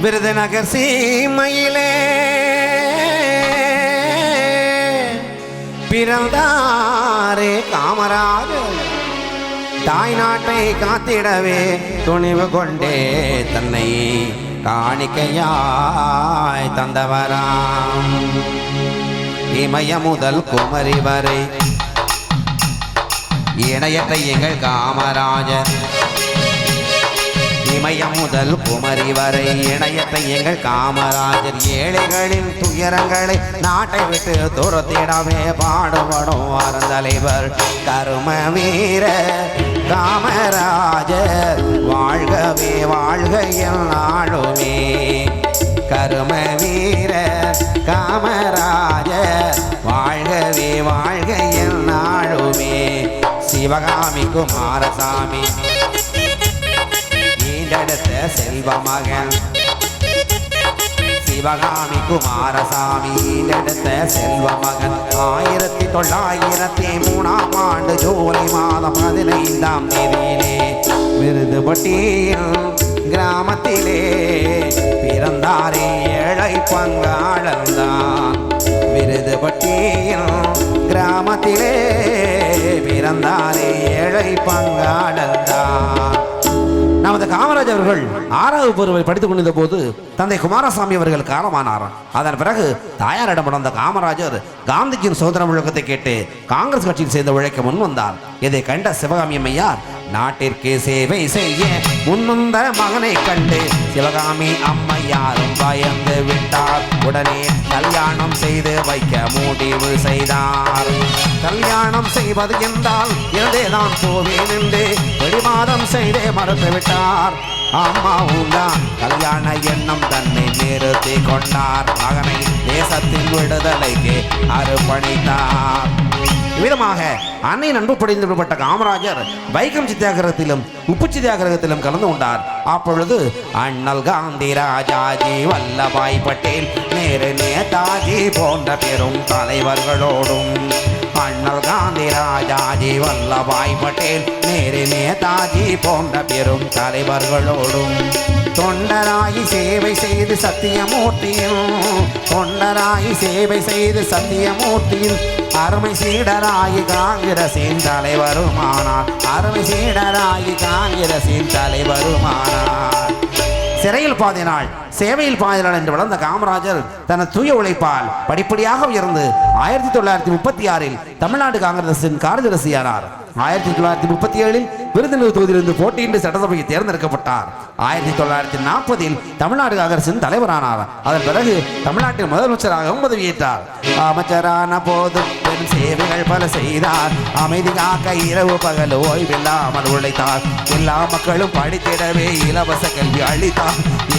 விருதுநகர் சீமையிலே. பிறந்தாரே காமராஜர் தாய் நாட்டை காத்திடவே துணிவு கொண்டே தன்னை காணிக்கையாய் தந்தவராம். இமய முதல் குமரி வரை இணையத்தை எங்கள் காமராஜர். இமய முதல் குமரி வரை இணையத்தை எங்கள் காமராஜர் ஏழைகளின் துயரங்களை நாட்டை விட்டு துரத்திடவே பாடுபடும் அறந்தலைவர் கரும வீர காமராஜர். வாழ்கவே வாழ்கையில் நாளுமே. கரும வீர காமராஜர். வாழ்கவே வாழ்கையில் நாளுமே. சிவகாமி குமாரசாமி செல்வ மகன் சிவகாமி குமாரசாமி எடுத்த செல்வ மகன் ஆயிரத்தி தொள்ளாயிரத்தி மூணாம் ஆண்டு ஜூலை மாதம் பதினைந்தாம் தேதியிலே விருதுபட்டியில் கிராமத்திலே பிறந்தாரே ஏழை பங்காளந்தான் விருதுபட்டியில் கிராமத்திலே பிறந்தாரே ஏழை பங்காளந்தான் நமது காவல் காமராஜ் அவர்கள் ஆறாவது பருவை படித்துக் கொண்டிருந்த போது தந்தை குமாரசாமி அவர்கள் காலமானார். அதன் பிறகு தாயாரிடம் நடந்த காமராஜர் காந்திஜியின் சுதந்திர முழக்கத்தை கேட்டு காங்கிரஸ் கட்சியில் சேர்ந்து உழைக்க முன் வந்தார். இதை கண்ட சிவகாமி அம்மையார் நாட்டிற்கு சேவை செய்ய முன்வந்த மகனை கண்டு சிவகாமி அம்மையாரும் பயந்து விட்டார். உடனே கல்யாணம் செய்து வைக்க முடிவு செய்தார். கல்யாணம் செய்வது என்றால் இருந்தேதான் போவேன் என்று பிடிவாதம் செய்தே மறுத்து விட்டார் அம்மாவும் கல்யாண எண்ணம் தன்னை நிறுத்தி கொண்டார். மகனை தேசத்தின் விடுதலைக்கு அர்ப்பணித்தார். விதமாக அன்னை அன்பு படைந்துவிடப்பட்ட காமராஜர் வைக்கம் சித்தியாகிரகத்திலும் உப்பு சித்தியாகிரகத்திலும் கலந்து கொண்டார். அப்பொழுது அண்ணல் காந்தி ராஜாஜி வல்லபாய் பட்டேல் நேரு நேதாஜி போன்ற பெரும் தலைவர்களோடும் அண்ணல் காந்தி ராஜாஜி வல்லபாய் பட்டேல் நேரு நேதாஜி போன்ற பெரும் தலைவர்களோடும் தொண்டராகி சேவை செய்து சத்தியமூர்த்தியும் தொண்டராகி சேவை செய்து சத்தியமூர்த்தியில் அருமை சீடராகி காங்கிரசின் தலைவருமானார். அருமை சீடராகி காங்கிரசின் தலைவருமானார். சிறையில் பாதினாள் சேவையில் பாதி என்று வளர்ந்த காமராஜர் தனது தூய உழைப்பால் படிப்படியாக உயர்ந்து ஆயிரத்தி தொள்ளாயிரத்தி முப்பத்தி ஆறில் தமிழ்நாடு காங்கிரசின் காரியதரிசியானார். ஆயிரத்தி தொள்ளாயிரத்தி முப்பத்தி ஏழில் விருதுநகர் தொகுதியிலிருந்து போட்டியின்றி சட்டசபைக்கு தேர்ந்தெடுக்கப்பட்டார். ஆயிரத்தி தொள்ளாயிரத்தி நாற்பதில் தமிழ்நாடு காங்கிரசின் தலைவரானார். அதன் பிறகு தமிழ்நாட்டின் முதலமைச்சராகவும் பதவியேற்றார். அமைச்சரான போது பெண் சேவைகள் பல செய்தார். அமைதி காக்க இரவு பகல் ஓய்வில்லாமல் உழைத்தார். எல்லா மக்களும் படித்திடவே இலவச கல்வி அளித்தார்.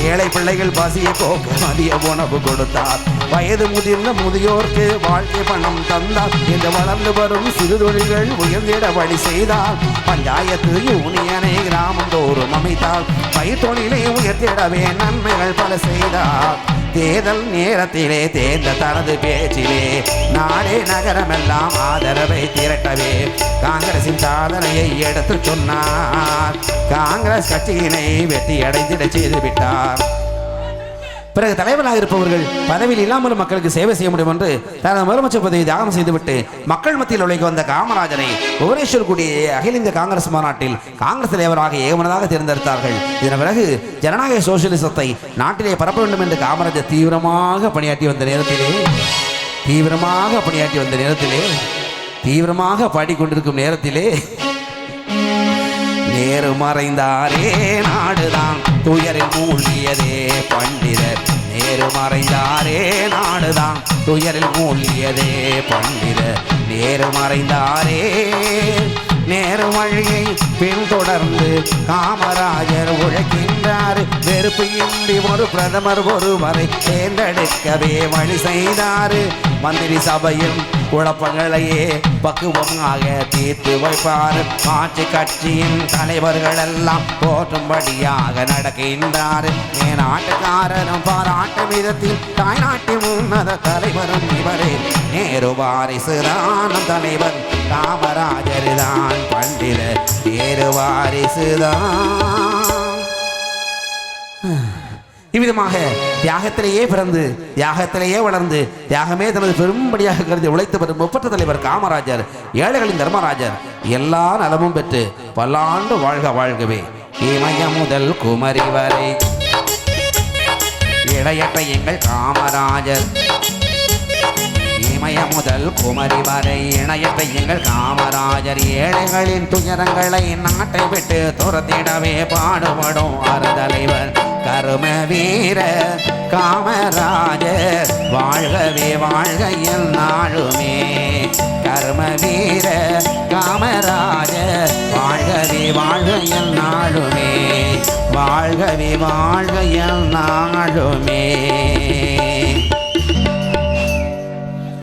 ஏழை பிள்ளைகள் பசியை போக்க மதிய உணவு கொடுத்தார். வயது முதிர்ந்த முதியோர்க்கு வாழ்க்கை பணம் தந்தார். இந்த வளர்ந்து வரும் சிறு தொழில்கள் உயர்ந்திட வழி செய்தார். பஞ்சாயத்து யூனியனை கிராமந்தோறும் அமைத்தார். பயிர்த்தொழிலை உயர்த்திடவே நன்மைகள் பல செய்தார். தேர்தல் நேரத்திலே தேர்ந்த தனது பேச்சிலே நாடே நகரமெல்லாம் ஆதரவை திரட்டவே காங்கிரசின் சாதனையை எடுத்து சொன்னார். காங்கிரஸ் கட்சியினை வெற்றி அடைந்திட செய்து விட்டார் பிறகு தலைவராக இருப்பவர்கள் பதவியில் இல்லாமலும் மக்களுக்கு சேவை செய்ய முடியும் என்று தனது முதலமைச்சர் பதவியை தியாகம் செய்துவிட்டு மக்கள் மத்தியில் உழைக்க வந்த காமராஜரை புவனேஸ்வர் கூடிய அகில இந்திய காங்கிரஸ் மாநாட்டில் காங்கிரஸ் தலைவராக ஏகமனதாக தேர்ந்தெடுத்தார்கள். இதன் பிறகு ஜனநாயக சோசியலிசத்தை நாட்டிலே பரப்ப வேண்டும் என்று காமராஜர் தீவிரமாக பணியாற்றி வந்த நேரத்திலே தீவிரமாக பணியாற்றி வந்த நேரத்திலே தீவிரமாக பாடிக்கொண்டிருக்கும் நேரத்திலே நேரு மறைந்தாரே நாடுதான் துயரில் மூழ்கியதே பண்டிதர். நேரு மறைந்தாரே நாடுதான் துயரில் மூழ்கியதே பண்டிதர். நேரு மறைந்தாரே நேரு வழியை பின்தொடர்ந்து காமராஜர் உழைக்கின்றார். வெறுப்பு இன்றி ஒரு பிரதமர் ஒருவரை தேர்ந்தெடுக்கவே வழி செய்தார். மந்திரி சபையில் குழப்பங்களையே பக்குவமாக தீர்த்து வைப்பார். ஆட்சி கட்சியின் தலைவர்கள் எல்லாம் போற்றும்படியாக நடக்கின்றார். என் ஆட்டுக்காரனும் பாராட்டு விதத்தில் தாய்நாட்டு உன்னத தலைவரும் இவரே. நேரு வாரிசுதான் தலைவர் காமராஜர் தான் பண்டித. நேரு வாரிசுதான் இவ்விதமாக தியாகத்திலேயே பிறந்து தியாகத்திலேயே வளர்ந்து தியாகமே தனது பெரும்படியாக கருதி உழைத்து வரும் முப்பற்ற தலைவர் காமராஜர் ஏழைகளின் தர்மராஜர் எல்லா நலமும் பெற்று பல்லாண்டு வாழ்க வாழ்கவே. இமய முதல் குமரி வரை. இடையற்ற எங்கள் காமராஜர். இமய முதல் குமரி வரை. இணையற்ற எங்கள் காமராஜர். ஏழைகளின் துயரங்களை நாட்டை விட்டு துரத்திடவே பாடுபடும். வீர காமராஜர் வாழ்கவே வாழ்கையில் நாளுமே. கர்ம வீர காமராஜர் வாழ்கவே வாழ்கையில் நாளுமே. வாழ்கவே வாழ்கையில் நாளுமே.